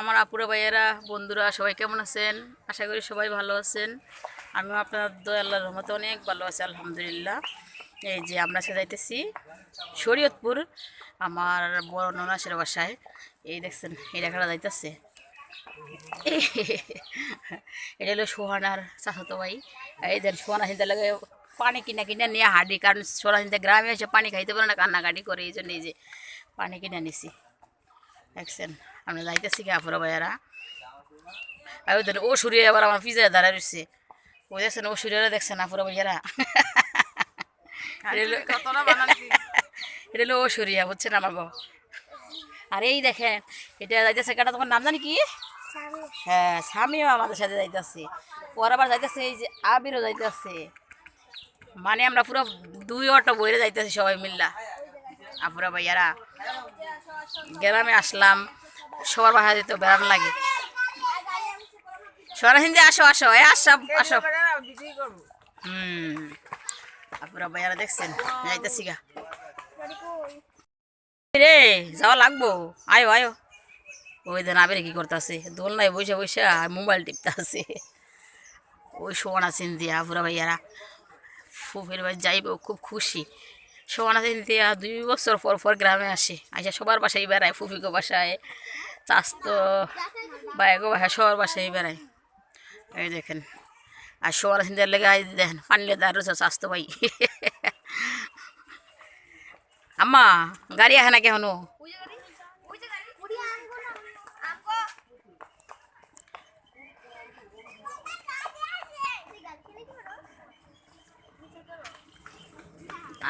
আমার আপুরা ভাইয়েরা, বন্ধুরা, সবাই কেমন আছেন? আশা করি সবাই ভালো আছেন। আমিও আপনার দয়া, আল্লাহর রহমতে অনেক ভালো আছি, আলহামদুলিল্লাহ। এই যে আমরা সে যাইতেছি শরীয়তপুর, আমার বড় ননাসের বাসায়। এই দেখছেন এই রেখাটা যাইতেছে। এটা হলো সোহানার চাচাতো ভাই। এই দেন, সোহানা চিন্তা লাগে পানি কিনা কিনা নিয়ে হাঁটি, কারণ সোহানা চিন্তা গ্রামে এসে পানি খাইতে পারে না, কান্নাকাটি করে, এই জন্য এই যে পানি কিনে নিছি। দেখছেন? আমরা যাইতেছি কি আপুরা ভাইয়ারা। আর ওই ও সুরিয়ে আবার আমার পিজা দাঁড়া রয়েছে ও দেখছেন ও সুরিয়ারা দেখছেন আপুরা ভাইয়ারা। এটা হলো- ও সুরিয়া বুঝছেন আমার বাবা আর এই দেখেন এটা যাইতেছে কাটা তোমার নাম জানি কি? হ্যাঁ স্বামীও আমাদের সাথে যাইতেছে। ওর আবার যাইতেছে এই যে আবিরও যাইতেছে। মানে আমরা পুরো দুই অটো বইরে যাইতেছি সবাই মিল্লা। আপুরা ভাইয়ারা গ্রামে আসলাম। সবার বাসা দিতে বেড়ান লাগে। সরা হিন্দি আসো আসো, এ আসো আসো। হুম। আপুরা ভাইয়ারা দেখছেন, যাইতেছি গা। রে, যাওয়া লাগবো। আয়ো আয়ো। ওই দিন আবের কি করতেছে, দোলনায় বসে বসে আর মোবাইল টিপতে আছে ওই সোয়ানা চিন্তিয়া পুরা ভাইয়ারা। ফুফের ভাই যাইব, খুব খুশি। সোয়ানা চিন্তিয়া দুই বছর পর পর গ্রামে আসে। আচ্ছা সবার বাসায় বেড়ায় ফুফিকো বাসায় তো বাইকও বাসায়, সবার বাসায় বেড়ায়। এই দেখেন। আর সবার সিন্দার লেগে আই দেখেন, পানলে দাঁড় চাস্ত ভাই। আম্মা, গাড়ি আহে না কেন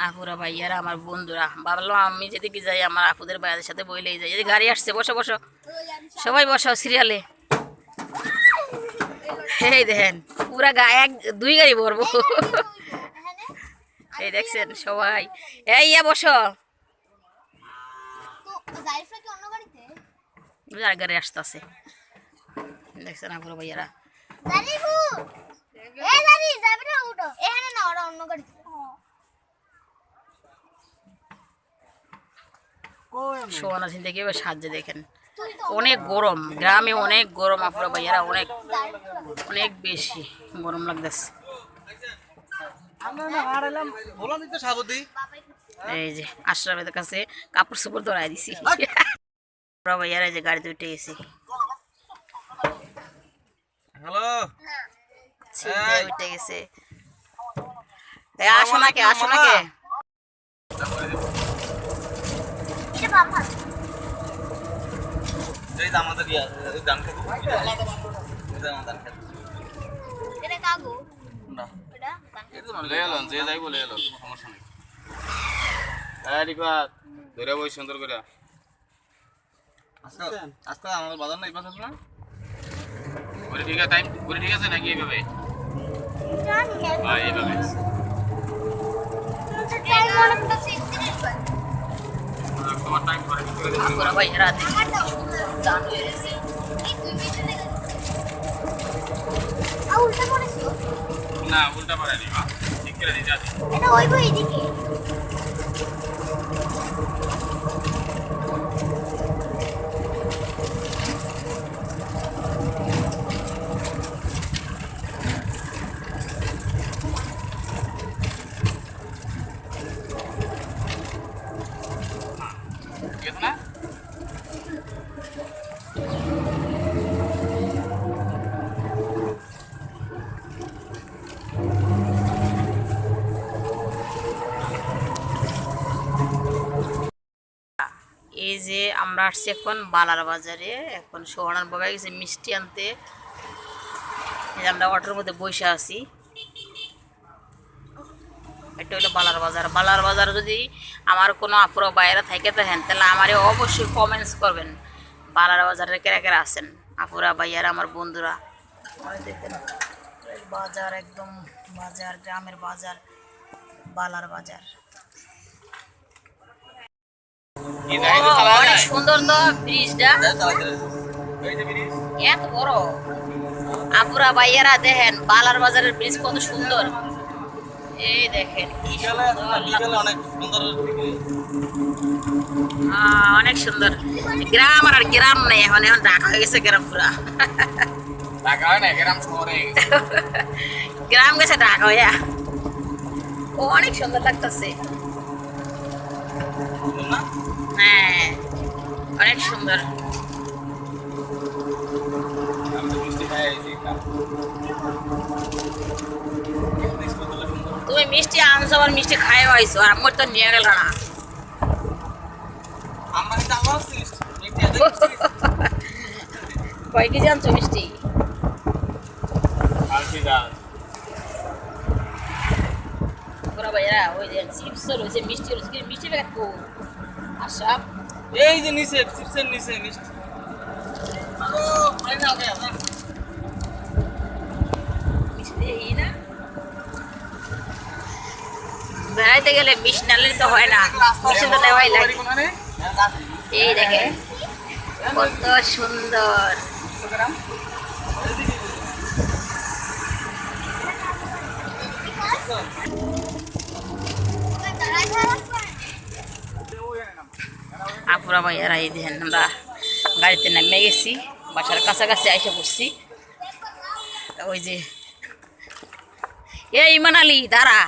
আপুরা ভাইয়ারা আমার বন্ধুরা। ভাবলাম আমি যেদিকে যাই আমার আপুদের ভাইয়াদের সাথে বইলেই যাই। এই গাড়ি আসছে বসো বসো। সবাই বসো সিরিয়ালে। এই দেখেন পুরা গা এক দুই গাড়ি ভরবো। এই দেখছেন সবাই। এই ইয়া বসো। আর গাড়ি আসতেছে। দেখছেন আপুরা ভাইয়ারা। সোয়ানা সিং থেকে এবার সাহায্য দেখেন। অনেক গরম গ্রামে অনেক গরম আপুরা ভাইয়ারা অনেক অনেক বেশি গরম লাগতেছে। এই যে আশরাফের কাছে কাপড় চোপড় ধরাই দিছি। আপুরা ভাইয়ারা যে গাড়িতে উঠে গেছি। হ্যালো। উঠে গেছে। আসো নাকি আসো নাকি। আমাদের ধান খেতে। ধান খেতে। না। মানে যে যাইব লয়ে এলো সমস্যা নেই। হ্যাঁ রিফাত ধরে বই সুন্দর করে আজকে আজকে আমাদের বাজার নাই বাজার না? ঘুরে ঠিক আছে টাইম ঘুরে ঠিক আছে নাকি এইভাবে? হ্যাঁ এইভাবে। তোমার টাইম করে ঠিক করে দিচ্ছি। আপুরা ভাইয়ারা দেখি দান হয়ে গেছে না উল্টা পারে নি ঠিক করে দিতে এটা ওই বই এদিকে ঠিক আছে না এই যে আমরা আসছি এখন বালার বাজারে। এখন সোহানার বাবা গেছে মিষ্টি আনতে। আমরা অটোর মধ্যে বসে আছি। এটা হলো বালার বাজার। বালার বাজার যদি আমার কোনো আপুরো বাইরে থাকে থাকেন তাহলে আমারে অবশ্যই কমেন্টস করবেন। বালার বাজারে কেরা কেরা আসেন আপুরা, ভাইয়ারা, আমার বন্ধুরা। বাজার একদম বাজার, গ্রামের বাজার, বালার বাজার কি যাই তো চালা অনেক সুন্দর তো ব্রিজটা। এত বড়। আপুরা ভাইয়েরা দেখেন বালার বাজারের ব্রিজ কত সুন্দর। এই দেখেন বিকালে অনেক সুন্দর আহ, অনেক সুন্দর। গ্রাম আর গ্রাম নেই এখন এখন ঢাকা হয়ে গেছে গ্রাম পুরা। হয় গ্রাম গ্রাম গেছে ঢাকা হইয়া। ও অনেক সুন্দর লাগতেছে। হ্যাঁ অনেক সুন্দর। খাই তুমি মিষ্টি আনছো আর মিষ্টি খাইও আইছো আর আমার তো নিয়ে গেল না। কয় কেজি আনছো মিষ্টি? ওরা ভাইয়া ওই যে চিপস রয়েছে মিষ্টি রয়েছে মিষ্টি প্যাকেট কো এই যে নিচে চিপসের নিচে মিষ্টি। বেড়াইতে গেলে মিষ্টি নালে তো হয় না। মিষ্টি তো নেওয়াই লাগে। এই দেখে কত সুন্দর। আপুরা ভাইয়ারা এই দেখেন আমরা গাড়িতে নেমে গেছি বাসার কাছাকাছি এসে পড়ছি। ওই যে এ ইমান আলী দাঁড়া।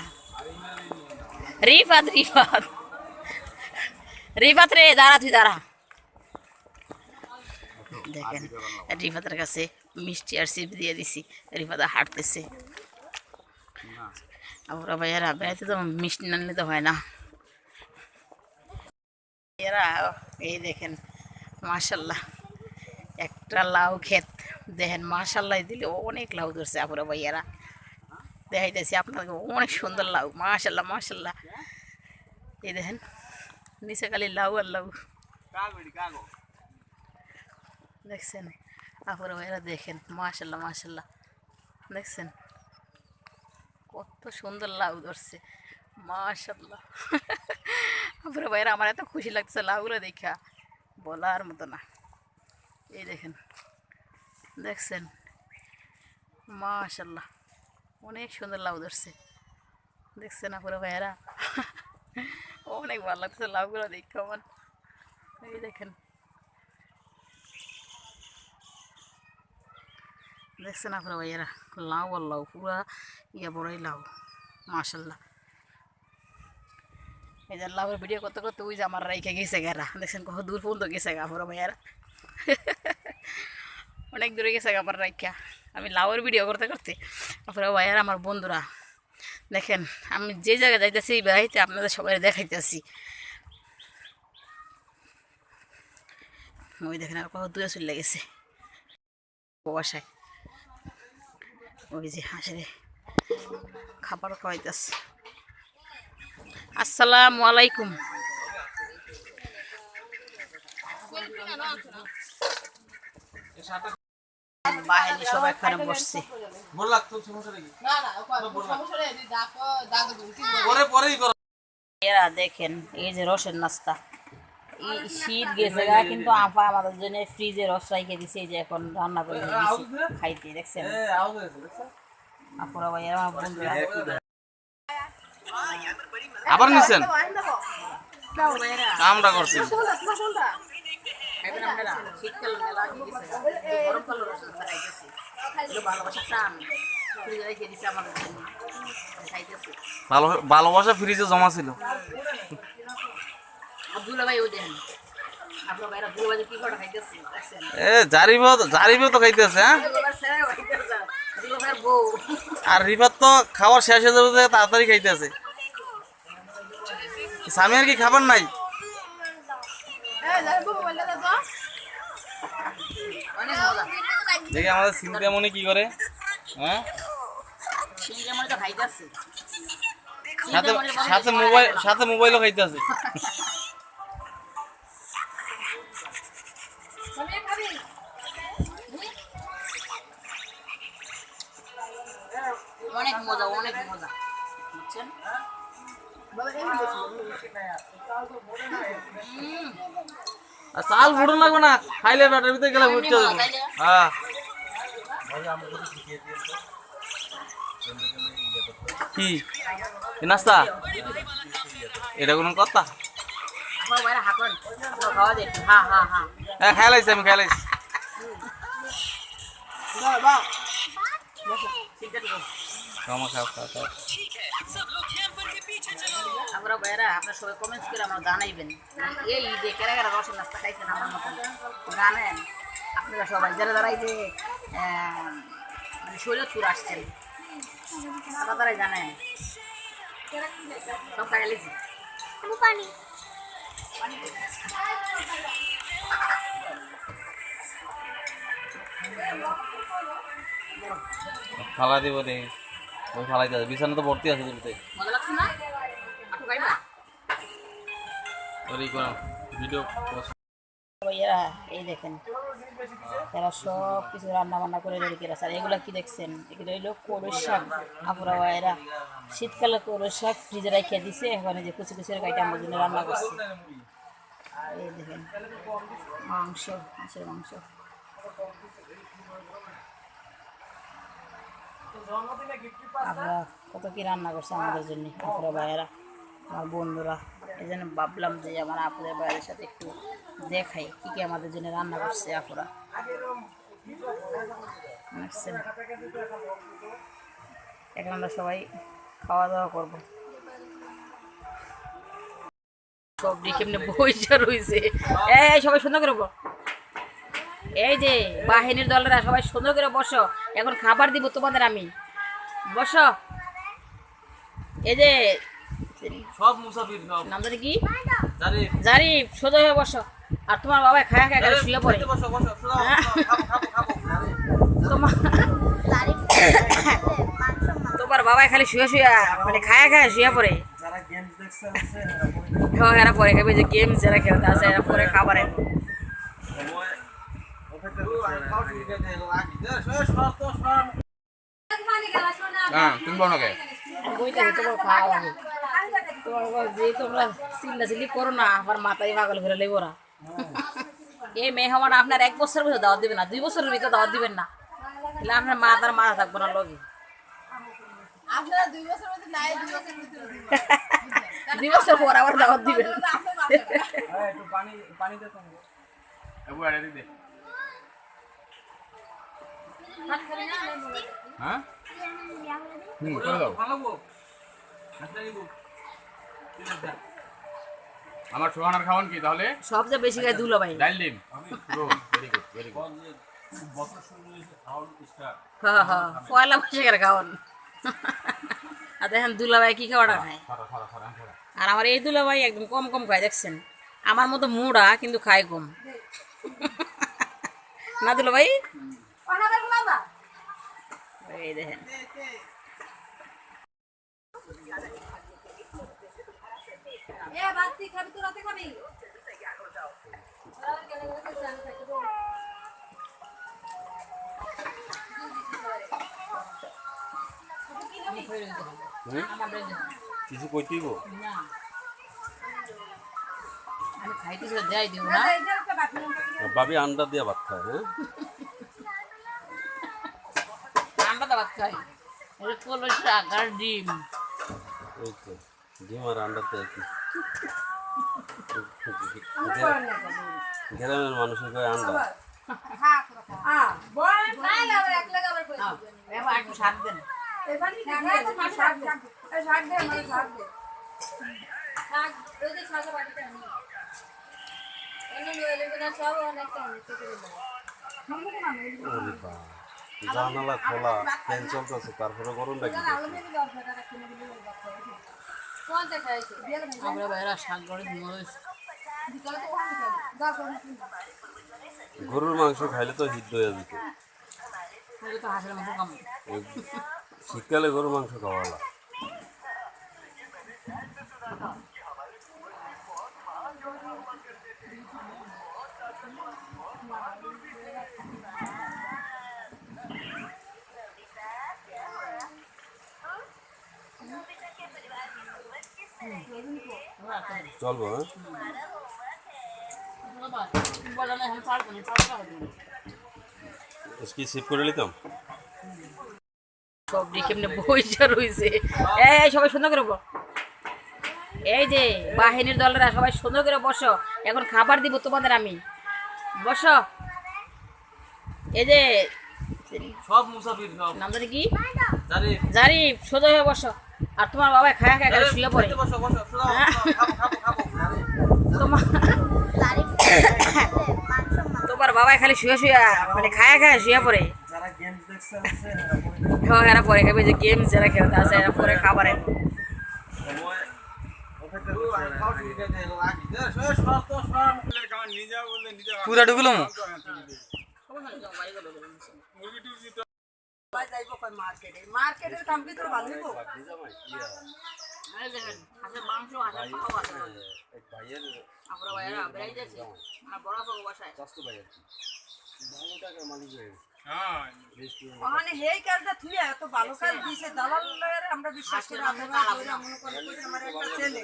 রিফাত রিফাত। রিফাত রে দাঁড়া তুই দাঁড়া। দেখেন রিফাতের কাছে মিষ্টি আর সিপ দিয়ে দিছি রিফাত হাঁটতেছে। আমরা ভাইয়ারা বেড়াইতে তো মিষ্টি নানলে তো হয় না। এরা এই দেখেন, মাশাল্লাহ, একটা লাউ ক্ষেত। দেখেন, মাশাল্লাহ দিলে অনেক লাউ ধরছে আপুরা ভাইয়ারা। দেখাইতেছি আপনাদেরকে, অনেক সুন্দর লাউ, মাশাল্লাহ মাশাল্লাহ। এই দেখেন, নিচে খালি লাউ আর লাউ। দেখছেন, আপুরা ভাইয়ারা, দেখেন, মাশাল্লাহ মাশাল্লাহ। দেখছেন, কত সুন্দর লাউ ধরছে, মাশাল্লাহ। আপুরা ভাইয়ারা, আমার এত খুশি লাগছে লাউগুলো দেখা বলার মতো না। এই দেখেন, দেখছেন? মাশাল্লাহ অনেক সুন্দর লাউ ধরছে। দেখছেন আপুরা ভাইয়ারা? অনেক ভালো লাগছে লাউগুলো দেখতে আমার। এই দেখেন। দেখছেন আপুরা ভাইয়ারা? লাউ আর লাউ, পুরা ইয়া বড়ই লাউ মাশাল্লাহ এই যে লাউয়ের ভিডিও করতে করতে ওই যে আমার রাইখে গেছে গেরা দেখছেন কত দূর পর্যন্ত গেছে গা পুরো ভাইয়ারা অনেক দূরে গেছে গা আমার রাইখা আমি লাউয়ের ভিডিও করতে করতে পুরো ভাইয়ারা আমার বন্ধুরা দেখেন আমি যে জায়গায় যাইতেছি বেড়াইতে আপনাদের সবাই দেখাইতেছি ওই দেখেন আর কত দূরে চলে গেছে বাসায় ওই যে হাসে খাবার খাওয়াইতেছে আসসালামু আলাইকুম। বাহিনী সবাই এখানে বসছে। এরা দেখেন এই যে রসের নাস্তা। শীত গেছে গা কিন্তু আপা আমাদের জন্য ফ্রিজে রস রাইখে দিছে এই যে এখন রান্না করে খাইতে দেখছেন? দেখছ আপুরা ভাই আমার বন্ধুরা। আবার নিছেন? কামটা করছেন আমরা শীতকাল মেলা। গরমকাল এগুলো ভালোবাসা টান। ফ্রিজে ভালোবাসা জমা ছিল। এ জারিব জারিব তো খাইতেছে হ্যাঁ? আর রিফাত তো খাবার শেষ হয়ে যাবে তাড়াতাড়ি খাইতেছে। স্বামী আর কি খাবার নাই? দেখি আমাদের চিন্তামণি কি করে। হ্যাঁ? সিঙ্গে তো খাইতেছে সাথে সাথে মোবাইল সাথে মোবাইলও খাইতেছে অনেক চাল না খাইলে ব্যাটার ভিতরে গেলে বুঝতে যাব। হ্যাঁ। কি? নাস্তা? এটা কোনো কথা? হ্যাঁ হ্যাঁ হ্যাঁ। হ্যাঁ আমি খেলাইছি খাও খাও খাও। আমরা বাইরা আপনার সবাই কমেন্টস করে আমরা জানাইবেন এই ঈদে কেরা কেরা রসের নাস্তা খাইছেন আমার মতন। জানেন আপনারা সবাই যারা যারা এই যে আহ, মানে শৈলপুর আসছেন তারা তারাই জানেন। সব খাই গেলেছি ফালা দিব রে ওই ফালাই যাবে বিছানা তো ভর্তি আছে বলতে মজা লাগছে না? এই দেখেন। এরা সব কিছু রান্না বান্না করে রেডি করে আর এগুলা কি দেখছেন? এগুলো হইল শাক। এরা শীতকালে করো শাক ফ্রিজে রেখে দিছে এখন যে কুচি কুচি কাইটা আমার জন্য রান্না করছে। এই দেখেন মাংস মাছের মাংস। কত কি রান্না করছে আমাদের জন্য আপুরা ভাইয়েরা। আমার বন্ধুরা এই জন্য ভাবলাম যে আমার আপুদের ভাইয়ের সাথে একটু দেখাই কি কি আমাদের জন্য রান্না করছে আপুরা। এখন আমরা সবাই খাওয়া দাওয়া করব। রয়েছে এই সবাই সুন্দর করে। এই যে, বাহিনীর দলেরা, সবাই সুন্দর করে বসো। এখন খাবার দিব তোমাদের আমি। বসো। এই যে সব মুসাফির সব নাম জানি কি জানি জারি সোজা হয়ে বসো। আর তোমার বাবা খায়া খায়া করে শুয়ে পড়ে। বসো বসো তোমার তোমার বাবাই খালি শুয়ে শুয়ে মানে খায়া খায়া শুয়ে পড়ে। এরা পরে খাবে। যে গেম যারা খেলতে আছে এরা পরে খাবারে। হ্যাঁ তুমি বলো কে? তোমার খাওয়া বাবা যে তোমরা চিল্লা চিল্লি করো না আমার মাথায় পাগল করে লেবো না। এই মেহমান আপনার এক বছরের ভিতরে দাওয়াত দিবেন না দুই বছরের ভিতরে দাওয়াত দিবেন না। তাহলে আপনার মাথার মাথা থাকব না লগে। দুই বছর পর আবার দাওয়াত দিবেন। এবু আরে দে হ্যাঁ? হুম করে দাও। আমার সোহানার খাওয়ান কি তাহলে? সবচেয়ে বেশি গায়ে দুলো ভাই। ডাইল ডিম। ভেরি গুড ভেরি গুড হ্যাঁ হ্যাঁ পয়লা খাওয়ান। আর দেখেন দুলা ভাই কি খাওয়াটা খায়। সারা সারা সারা সারা আর আমার এই দুলা ভাই একদম কম কম খায় দেখছেন? আমার মতো মুড়া কিন্তু খায় কম। না দুলা ভাই? এই দেখেন আমার দেন দেখেন। কিছু কইতেই গো। দেয় বাবি আন্ডা দিয়ে ভাত খায় হ্যাঁ? এটা কলো শাক আর ডিম। ডিম আর আন্ডাতে কি? গ্রামের মানুষের বাবা জানালা খোলা ফ্যান চলতেছে তারপরে গরম লাগি আমরা বাইরে শাক করে মরিচ গরুর মাংস খাইলে তো হিট হয়ে যেত শীতকালে গরুর মাংস খাওয়া লাগে। চলবো হ্যাঁ কি সেভ করে নিতাম বইসা রয়েছে এই সবাই সুন্দর করে। এই যে বাহিনীর দলেরা সবাই সুন্দর করে বসো এখন খাবার দিব তোমাদের আমি বসো এই যে সব মুসাফির সব নাম জানি কি জানি জারি সোজা হয়ে বসো আর তোমার বাবা খায়া খায়া শুয়ে পড়ে বসো বসো খাব খাব খাব তোমার তোমার বাবাই খালি শুয়ে শুয়ে মানে খায়া খায়া শুয়ে পড়ে। যারা গেমস হ্যাঁ এরা পরে খাবে যে গেম যারা খেলতে আছে এরা পরে খাবারে। পুরা ঢুকলো মার্কেটের কাম কি তোর ভালো হইব মাংস হাঁসের পাও আছে আমরা ভাইরা বেড়াই যাচ্ছি আর বড় পাবো বাসায়। ওখানে হেই কাজটা থুইয়া এত ভালো কাজ দিছে দালালের আমরা বিশ্বাস করে আমরা মনে করে আমার একটা ছেলে।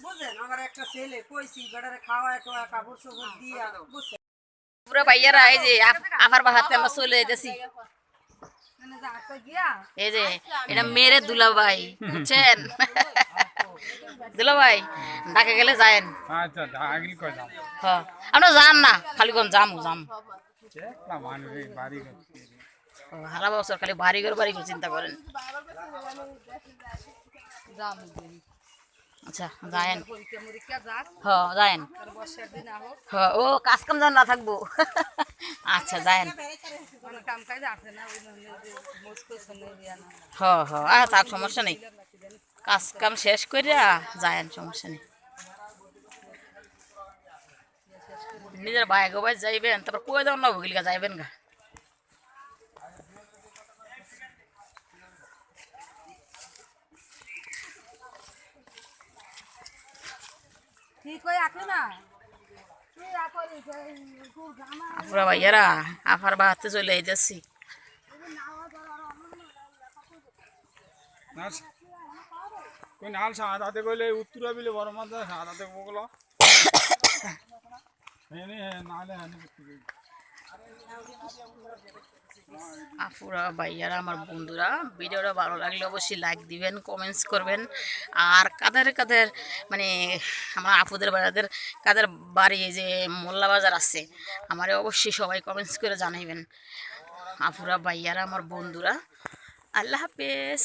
বুঝেন আমার একটা ছেলে কইছি বেটারে খাওয়া একটা কাপড় চোপড় দিয়া বুঝছেন? পুরো ভাইয়ারা এই যে আপ- আপার আমরা চলে যেতেছি এই যে এটা মেরে দুলাভাই বুঝছেন? দুলাভাই ডাকে গেলে যায়েন। আচ্ছা কয় দাম হ্যাঁ। আমরা যান না খালি কোন যাম। যাম সারা বছর খালি বাড়ি ঘর বাড়ি ঘর চিন্তা করেন। আচ্ছা যায়েন পরীক্ষা হ যায়েন আর বর্ষার দিন আহো। হ ও কাজ কাম যেন না থাকব। আচ্ছা যায়েন থাক সমস্যা নেই। কাজ কাম শেষ যায়েন সমস্যা নেই। নিজের ভাই গোবাই যাইবেন তারপর কয়ে দাও না ভুগিলগা যাইবেন গা। না পুরা ভাইয়ারা, আফার বাহাতে চলে যাচ্ছি কোন হাল সাদাতে কইলে উত্তরা বিলে বড় মাছ সাদাতে বগলো এনে নালে এনে আফুরা ভাইয়ারা, আমার বন্ধুরা, ভিডিওটা ভালো লাগলে অবশ্যই লাইক দিবেন কমেন্টস করবেন। আর কাদের কাদের মানে আমার আপুদের বাড়াদের কাদের বাড়ি যে মোল্লা বাজার আছে, আমারে অবশ্যই সবাই কমেন্টস করে জানাইবেন। আপুরা, ভাইয়ারা, আমার বন্ধুরা, আল্লাহ হাফেজ।